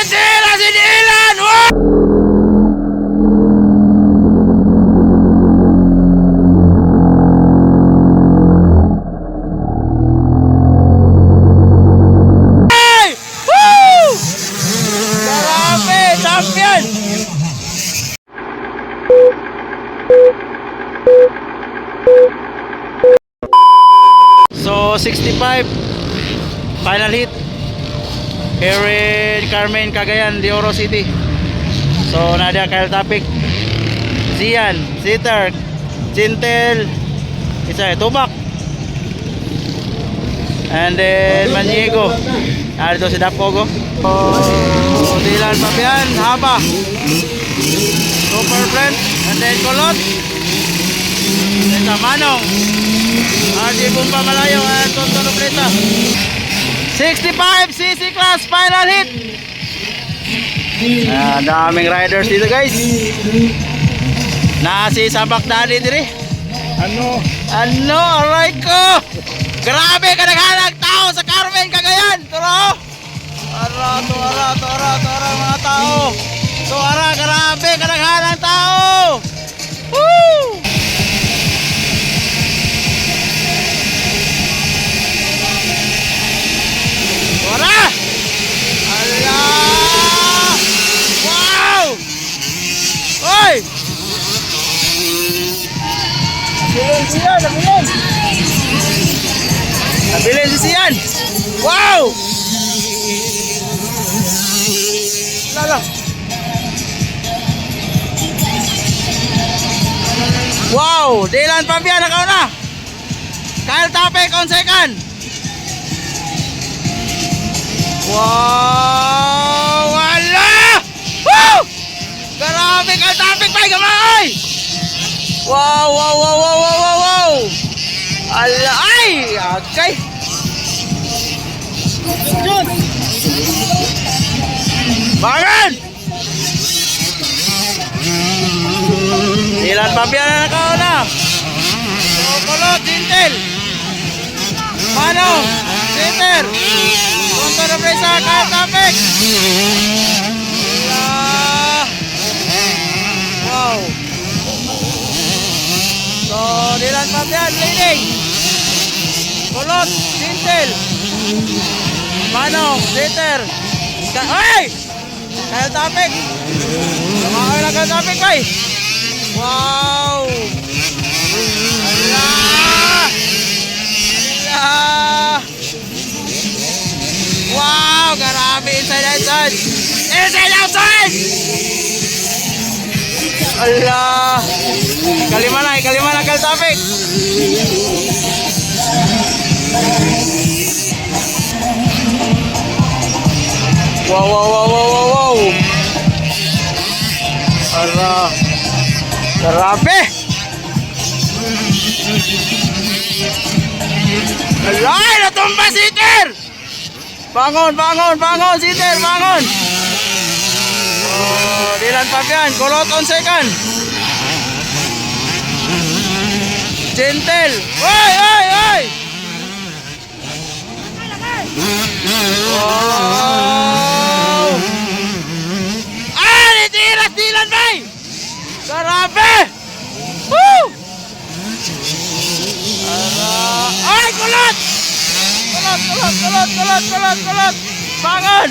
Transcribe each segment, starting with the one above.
Titira si Dylan! Woo! Hey! Woo! Grabe! Champion! So, 65 final hit here in Carmen, Cagayan, de Oro City. So, nadia Kyle Topic Zian, Sitter, Chintel, isa Tubak, and then Maniego. Narito si Dapogo. Oh, Dylan Papian, Haba, Super Friend, and then Kolot. Ito, Manong. RJ Bumpa Malayo at Tonto Nobleta. 65 cc class final hit. Ah, daming riders dito guys. Na si Sabak Daddy dire. Ano? Ano, aray ko! Grabe ka naghanag tao sa Carmen, Cagayan! Turo! Ara, to, ara, to, ara, to, ara, mga tao! To, ara, grabe ka naghanag Oy! Nabilin siya, nabilin! Nabilin si Sian! Wow! Lala! Wow! Dylan Fabian, nakaw na! Kyle Tapek on second! Wow! Pa gamay! Wow, wow, wow, wow, wow, wow, wow! Ala, ay! Okay! Bangan! Ilan pa biyan na nakauna? Kukulot, Dintel! Mano! Sitter! Punto na presa, kaya Dylan Fabian leading. Kulot, Sintel. Manong, Sitter. Ka Ay! Kyle Tapik. Lumakay na Kyle Tapik, bay. Wow! Ala! Ala! Wow! Grabe, inside, outside. Inside, outside! Ala! Kalima na, Tapik. Wow, wow, wow, wow, wow, wow. Ara. Grabe. Alay, natumba si Ter. Bangon, bangon, bangon, si Ter, bangon. Oh, Dylan Fabian, kulot on second. Gentle. Oy, oy, oy. Wow! Ah, nitiras Dylan bay! Grabe! Woo! Ay, kulot! Kulot, kulot, kulot, kulot, kulot, kulot! Bangon!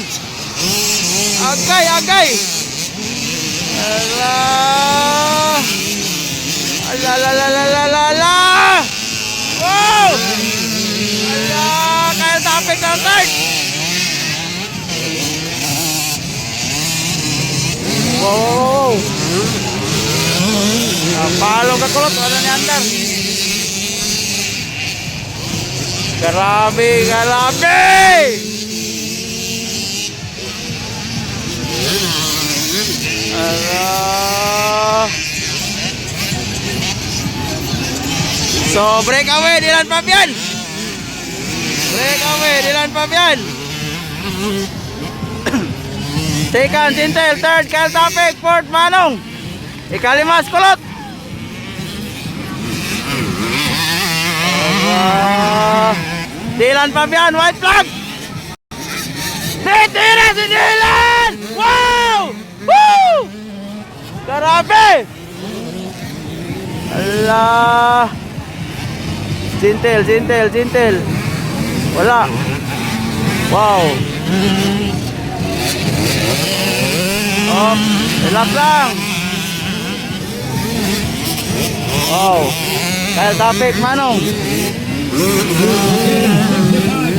Agay, agay! Ala! Ala, la, la, la, la, la, la! Wow! Ala! Kaya tapik ng third! Wow! Ah, palong kakulot, wala ni Andar. Grabe, grabe! Ara. So, break away, Dylan Fabian! Break away, Dylan Fabian! Second, Tintel. Third, Kyle Tapek. Fourth, Manong. Ikalimas, Kulot. Ah, Dylan Fabian, white flag! Titira si Dylan! Grabe! Ala! Jintel, jintel, jintel. Wala. Wow. Oh, relax lang. Wow. Kaya topic, Manong.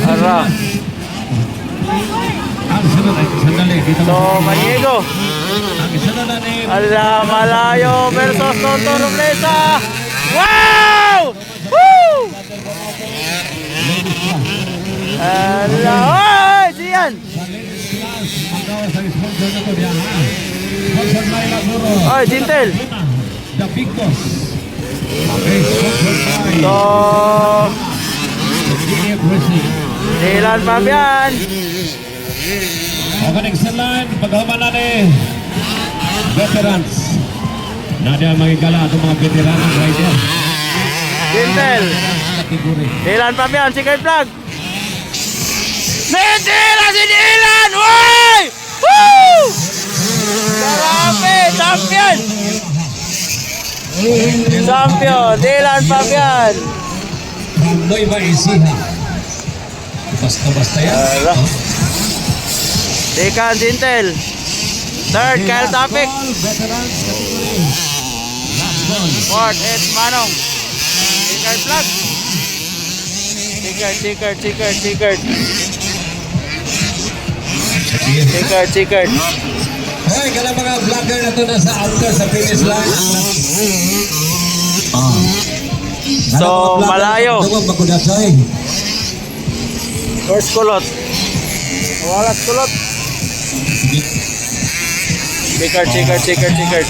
Ara. So, Maniego. Ni Ala, Malayo versus Tonto Roblesa. Wow! Alah, oi, Jian. Oi, Jintel. Dilan Fabian. Connection line, pagkahumanan eh. Veterans. Nada mga gala itong mga veterano right there. Jintel. Kategori. Dylan Fabian, secret flag. Nitira si Dylan! Woy! Woo! Grabe! Champion! Champion! Dylan Fabian! From Nueva Ecija. Basta-basta yan. Ala. Second, Jintel. Third, Kyle Topic. Fourth, Ed Manong. Secret flag. Secret, secret, secret, secret. Secret, secret. Hoy, kala mga vlogger na to nasa outer sa finish line. Ah. So, malayo. First kulot. Walat kulot. Secret, secret, secret, secret.